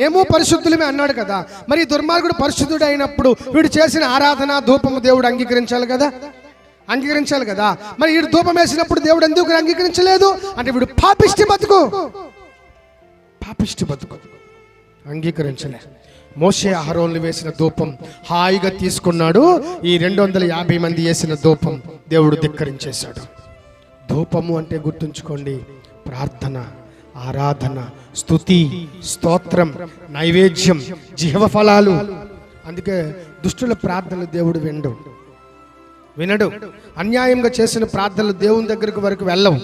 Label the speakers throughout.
Speaker 1: మేము పరిశుద్ధులమే అన్నాడు కదా. మరి దుర్మార్గుడు పరిశుద్ధుడు అయినప్పుడు వీడు చేసిన ఆరాధన ధూపము దేవుడు అంగీకరించాలి కదా? అంగీకరించాలి కదా. మరి వీడు ధూపం వేసినప్పుడు దేవుడు ఎందుకు అంగీకరించలేదు? అంటే వీడు పాపిష్టి బతుకు. పాపిష్టి బతుకు. అంగీకరించలే. మోషే ఆహారంలు వేసిన ధూపం హాయిగా తీసుకున్నాడు. ఈ రెండు వందల యాభై మంది వేసిన ధూపం దేవుడు ధిక్కరించేశాడు. ధూపము అంటే గుర్తుంచుకోండి ప్రార్థన. ఆరాధన స్తుతి స్తోత్రం నైవేద్యం జీవ ఫలాలు. అందుకే దుష్టుల ప్రార్థనలు దేవుడు వినడు. వినడు. అన్యాయంగా చేసిన ప్రార్థనలు దేవుని దగ్గరకు వరకు వెళ్ళవు.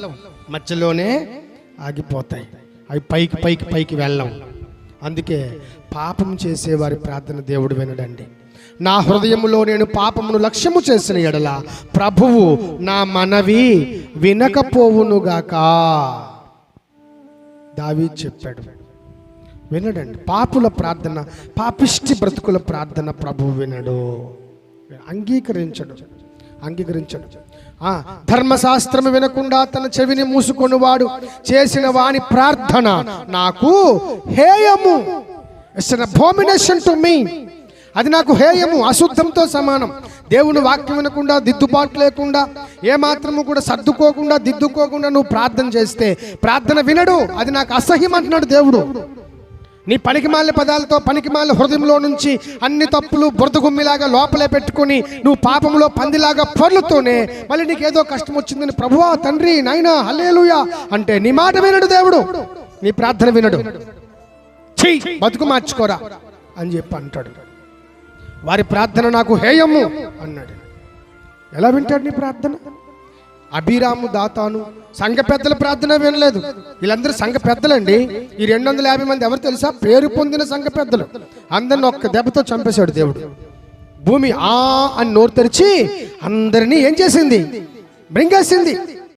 Speaker 1: మధ్యలోనే ఆగిపోతాయి. అవి పైకి పైకి పైకి వెళ్ళవు. అందుకే పాపం చేసేవారి ప్రార్థన దేవుడు వినడండి. నా హృదయములో నేను పాపమును లక్ష్యము చేసిన ఎడల ప్రభువు నా మనవి వినకపోవునుగాక. దావి చెప్పాడు. వినడండి. పాపుల ప్రార్థన పాపిష్టి బ్రతుకుల ప్రార్థన ప్రభు వినడు. అంగీకరించడు. అంగీకరించడు. ఆ ధర్మశాస్త్రం వినకుండా తన చెవిని మూసుకొనివాడు చేసిన వాని ప్రార్థన నాకు హేయము. ఇట్స్ అన్ అబోమినేషన్ టు మీ అది నాకు హేయము అశుద్ధంతో సమానం. దేవుని వాక్యం వినకుండా దిద్దుబాటు లేకుండా ఏమాత్రము కూడా సర్దుకోకుండా దిద్దుకోకుండా నువ్వు ప్రార్థన చేస్తే ప్రార్థన వినడు. అది నాకు అసహ్యం అంటున్నాడు దేవుడు. నీ పనికిమాలిన పదాలతో పనికిమాలిన హృదయంలో నుంచి అన్ని తప్పులు బురదగుమ్మిలాగా లోపలే పెట్టుకొని నువ్వు పాపంలో పందిలాగా పర్లుతూనే మళ్ళీ నీకు ఏదో కష్టం వచ్చిందని ప్రభువా తండ్రి నాయనా హలేలుయా అంటే నీ మాట వినడు దేవుడు. నీ ప్రార్థన వినడు. చెయ్యి బతుకు మార్చుకోరా అని చెప్పి అంటాడు. వారి ప్రార్థన నాకు హేయము. అన్నాడు. ఎలా వింటాడు నీ ప్రార్థన? అభిరాము దాతాను సంఘ పెద్దల ప్రార్థన వినలేదు. వీళ్ళందరూ సంఘ పెద్దలండి. ఈ రెండు వందల యాభై మంది ఎవరు తెలుసా? పేరు పొందిన సంఘ పెద్దలు. అందరిని ఒక్క దెబ్బతో చంపేశాడు దేవుడు. భూమి ఆ అని నోరు తెరిచి అందరినీ ఏం చేసింది? మృంగేసింది.